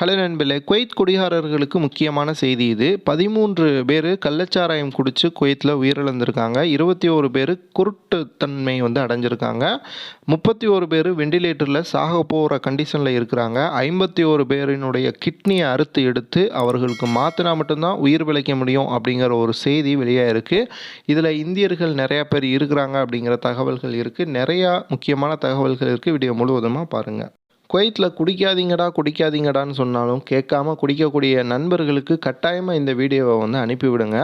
Hello நண்பர்களே Kuwait குடிகாரர்களுக்கு முக்கியமான செய்தி இது. பதிமூன்று பேர் கள்ளச்சாராயம் குடித்து குவைத்தில் உயிரிழந்திருக்காங்க. இருபத்தி ஒரு பேர் குருட்டுத்தன்மை வந்து அடைஞ்சிருக்காங்க. முப்பத்தி ஒரு பேர் வெண்டிலேட்டரில் சாக போகிற கண்டிஷனில் இருக்கிறாங்க. ஐம்பத்தி ஒரு பேரினுடைய கிட்னியை அறுத்து எடுத்து அவர்களுக்கு மாற்றினா மட்டும்தான் உயிர் பிழைக்க முடியும் அப்படிங்கிற ஒரு செய்தி வெளியாக இருக்குது இதில் இந்தியர்கள் நிறையா பேர் இருக்கிறாங்க அப்படிங்கிற தகவல்கள் இருக்குது நிறையா முக்கியமான தகவல்கள் இருக்குது வீடியோ முழுவதுமாக பாருங்கள் குவைத்தில் குடிக்காதீங்கடா குடிக்காதீங்கடான்னு சொன்னாலும் கேட்காம குடிக்கக்கூடிய நண்பர்களுக்கு கட்டாயமாக இந்த வீடியோவை வந்து அனுப்பிவிடுங்க.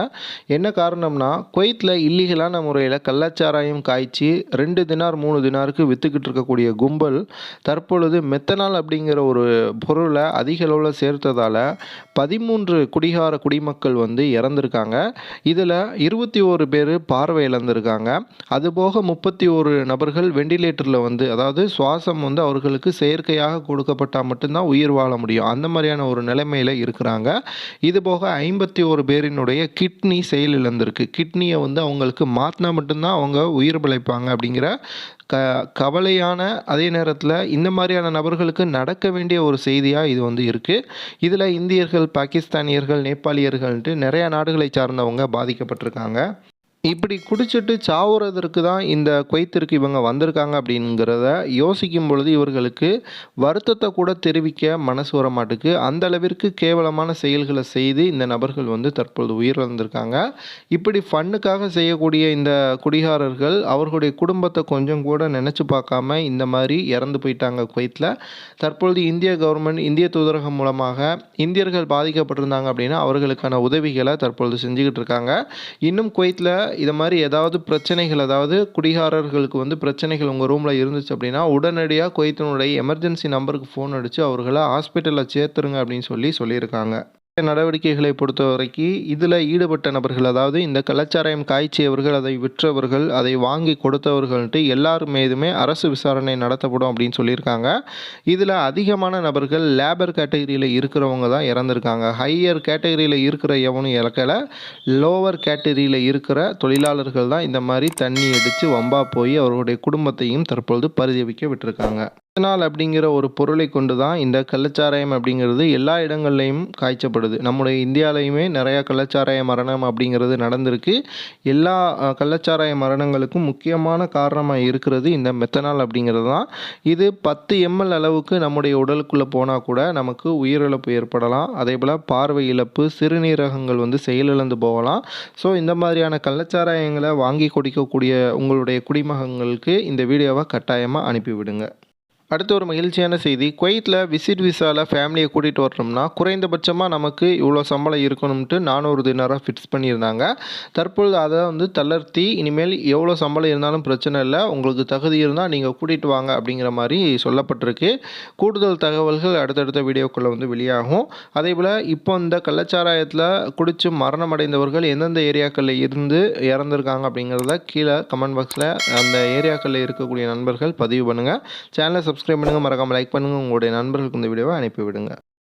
என்ன காரணம்னா குவைத்தில் இல்லீகலான முறையில் கள்ளச்சாராயம் காய்ச்சி ரெண்டு தினார் மூணு தினாருக்கு விற்றுக்கிட்டு இருக்கக்கூடிய கும்பல் தற்பொழுது மெத்தனால் அப்படிங்கிற ஒரு பொருளை அதிக அளவில் சேர்த்ததால் பதிமூன்று குடிகார குடிமக்கள் வந்து இறந்துருக்காங்க. இதில் இருபத்தி ஒரு பேர் பார்வை இழந்திருக்காங்க. அதுபோக முப்பத்தி ஒரு நபர்கள் வெண்டிலேட்டரில் வந்து அதாவது சுவாசம் வந்து அவர்களுக்கு செயற்கையாக கொடுக்கப்பட்டால் மட்டும்தான் உயிர் வாழ முடியும். அந்த மாதிரியான ஒரு நிலைமையில் இருக்கிறாங்க. இது போக ஐம்பத்தி ஒரு பேரினுடைய கிட்னி செயலிழந்திருக்கு கிட்னியை வந்து அவங்களுக்கு மாற்றினா மட்டும்தான் அவங்க உயிர் பிழைப்பாங்க அப்படிங்கிற க கவலையான அதே நேரத்தில் இந்த மாதிரியான நபர்களுக்கு நடக்க வேண்டிய ஒரு செய்தியாக இது வந்து இருக்குது இதில் இந்தியர்கள் பாகிஸ்தானியர்கள் நேபாளியர்கள்ன்ட்டு நிறையா நாடுகளை சார்ந்தவங்க பாதிக்கப்பட்டிருக்காங்க. இப்படி குடிச்சிட்டு சாவுறதற்கு தான் இந்த குவைத்திற்கு இவங்க வந்திருக்காங்க அப்படிங்கிறத யோசிக்கும் பொழுது இவர்களுக்கு வருத்தத்தை கூட தெரிவிக்க மனசு வர மாட்டுக்கு அந்த அளவிற்கு கேவலமான செயல்களை செய்து இந்த நபர்கள் வந்து தற்பொழுது உயிரிழந்திருக்காங்க. இப்படி ஃபன்னுக்காக செய்யக்கூடிய இந்த குடிகாரர்கள் அவர்களுடைய குடும்பத்தை கொஞ்சம் கூட நினச்சி பார்க்காம இந்த மாதிரி இறந்து போயிட்டாங்க குவைத்தில் தற்பொழுது இந்திய கவர்மெண்ட் இந்திய தூதரகம் மூலமாக இந்தியர்கள் பாதிக்கப்பட்டிருந்தாங்க அப்படின்னா அவர்களுக்கான உதவிகளை தற்பொழுது செஞ்சுக்கிட்டு இருக்காங்க. இன்னும் குவைத்தில் இதை மாதிரி ஏதாவது பிரச்சனைகள் அதாவது குடிகாரர்களுக்கு வந்து பிரச்சனைகள் உங்கள் ரூமில் இருந்துச்சு அப்படின்னா உடனடியாக குவைத்தினுடைய எமர்ஜென்சி நம்பருக்கு ஃபோன் அடித்து அவர்களை ஹாஸ்பிட்டலில் சேர்த்துருங்க அப்படின்னு சொல்லி சொல்லியிருக்காங்க. நடவடிக்கைகளை பொறுத்த வரைக்கும் இதில் ஈடுபட்ட நபர்கள் அதாவது இந்த கலாச்சாரம் காய்ச்சியவர்கள் அதை விற்றவர்கள் அதை வாங்கி கொடுத்தவர்கள்ட்டு எல்லார் மீதுமே அரசு விசாரணை நடத்தப்படும் அப்படின்னு சொல்லியிருக்காங்க. இதில் அதிகமான நபர்கள் லேபர் கேட்டகரியில் இருக்கிறவங்க தான் இறந்துருக்காங்க. ஹையர் கேட்டகரியில் இருக்கிற எவனும் இறக்கலை. லோவர் கேட்டகரியில் இருக்கிற தொழிலாளர்கள் தான் இந்த மாதிரி தண்ணி அடித்து வம்பா போய் அவர்களுடைய குடும்பத்தையும் தற்பொழுது பரிதவிக்க விட்டுருக்காங்க. இத்தனால் அப்படிங்கிற ஒரு பொருளை கொண்டு தான் இந்த கள்ளச்சாராயம் அப்படிங்கிறது எல்லா இடங்கள்லையும் காய்ச்சப்படுது. நம்முடைய இந்தியாலையுமே நிறையா கள்ளச்சாராய மரணம் அப்படிங்கிறது நடந்திருக்கு. எல்லா கள்ளச்சாராய மரணங்களுக்கும் முக்கியமான காரணமாக இருக்கிறது இந்த மெத்தனால் அப்படிங்கிறது தான். இது பத்து எம்எல் அளவுக்கு நம்முடைய உடலுக்குள்ளே போனால் கூட நமக்கு உயிரிழப்பு ஏற்படலாம். அதே போல் பார்வை இழப்பு சிறுநீரகங்கள் வந்து செயலிழந்து போகலாம். ஸோ இந்த மாதிரியான கள்ளச்சாராயங்களை வாங்கி குடிக்கக்கூடிய உங்களுடைய குடிமகங்களுக்கு இந்த வீடியோவை கட்டாயமாக அனுப்பிவிடுங்க. அடுத்து ஒரு மகிழ்ச்சியான செய்தி. குவைத்தில் விசிட் விசாவில் ஃபேமிலியை கூட்டிகிட்டு வரணும்னா குறைந்தபட்சமாக நமக்கு இவ்வளோ சம்பளம் இருக்கணும்ட்டு நானூறு தினராக ஃபிக்ஸ் பண்ணியிருந்தாங்க. தற்பொழுது அதை வந்து தளர்த்தி இனிமேல் எவ்வளோ சம்பளம் இருந்தாலும் பிரச்சனை இல்லை. உங்களுக்கு தகுதி இருந்தால் நீங்கள் கூட்டிகிட்டு வாங்க அப்படிங்கிற மாதிரி சொல்லப்பட்டிருக்கு. கூடுதல் தகவல்கள் அடுத்தடுத்த வீடியோக்குள்ளே வந்து வெளியாகும். அதே போல் இப்போ இந்த கள்ளச்சாராயத்தில் குடித்து மரணம் அடைந்தவர்கள் எந்தெந்த ஏரியாக்களில் இருந்து இறந்துருக்காங்க அப்படிங்கிறத கீழே கமெண்ட் பாக்ஸில் அந்த ஏரியாக்களில் இருக்கக்கூடிய நண்பர்கள் பதிவு பண்ணுங்கள் சேனலை சப்ஸ்கிரைப் பண்ணுங்கள் மறக்காமல் லைக் பண்ணுங்கள் உங்களுடைய நண்பர்களுக்கு இந்த வீடியோவை அனுப்பிவிடுங்க